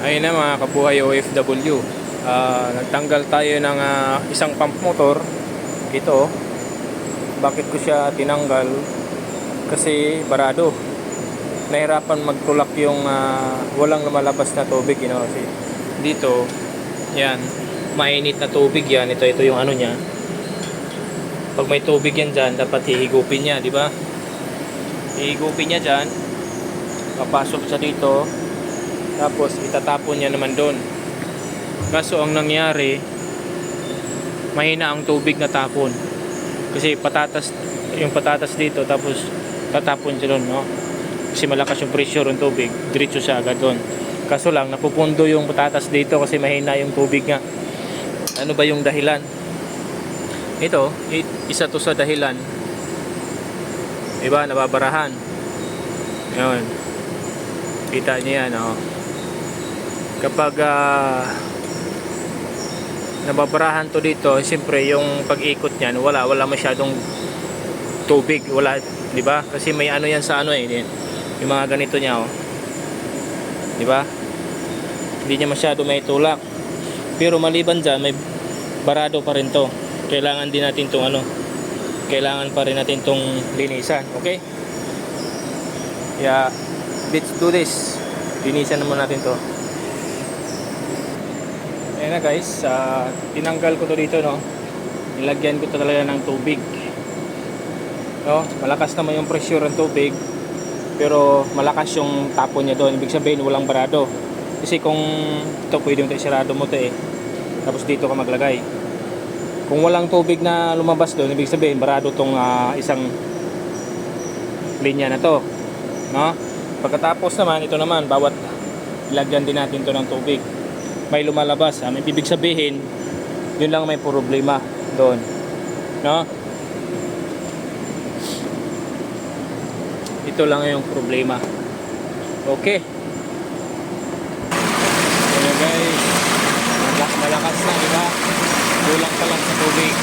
Ayun na mga kabuhay OFW. Ah, nagtanggal tayo ng ah, isang pump motor. Ito. Bakit ko siya tinanggal? Kasi barado. Nahirapan magtulak yung ah, walang lumalabas na tubig. You know, kasi dito, yan, mainit na tubig yan. Ito, ito yung ano niya. Pag may tubig yan dyan, dapat hihigupin niya, di ba? Hihigupin niya dyan. Papasok siya dito. Tapos itatapon niya naman doon. Kaso ang nangyari, mahina ang tubig na tapon. Kasi patatas, yung patatas dito tapos tatapon siya doon, no? Kasi malakas yung pressure ng tubig, diretso siya agad doon. Kaso lang, napupundo yung patatas dito kasi mahina yung tubig nga. Ano ba yung dahilan? Ito, isa to sa dahilan. Diba, nababarahan. Yun. Kita niyo yan, oh. Kapag ah, nababarahan to dito, siyempre yung pag-ikot niyan, wala, wala masyadong tubig, wala, di ba? Kasi may ano yan sa ano eh, yung mga ganito niya, oh. Di ba? Hindi niya masyado may tulak. Pero maliban dyan, may barado pa rin to. Kailangan din natin tong ano, kailangan pa rin natin tong linisan, okay? Kaya, let's do this. Linisan naman natin to. Ayan na guys, ah, tinanggal ko to dito no. Nilagyan ko to talaga ng tubig. No, malakas naman yung pressure ng tubig. Pero malakas yung tapon niya doon. Ibig sabihin walang barado. Kasi kung ito pwede mo ito isarado mo to eh. Tapos dito ka maglagay. Kung walang tubig na lumabas doon, ibig sabihin barado tong ah, isang linya na to. No? Pagkatapos naman, ito naman, bawat ilagyan din natin to ng tubig may lumalabas. Ang ibig sabihin, yun lang may problema doon. No? Ito lang yung problema. Okay. Ayan guys. Malakas na, di ba? Kulang pa lang sa tubig.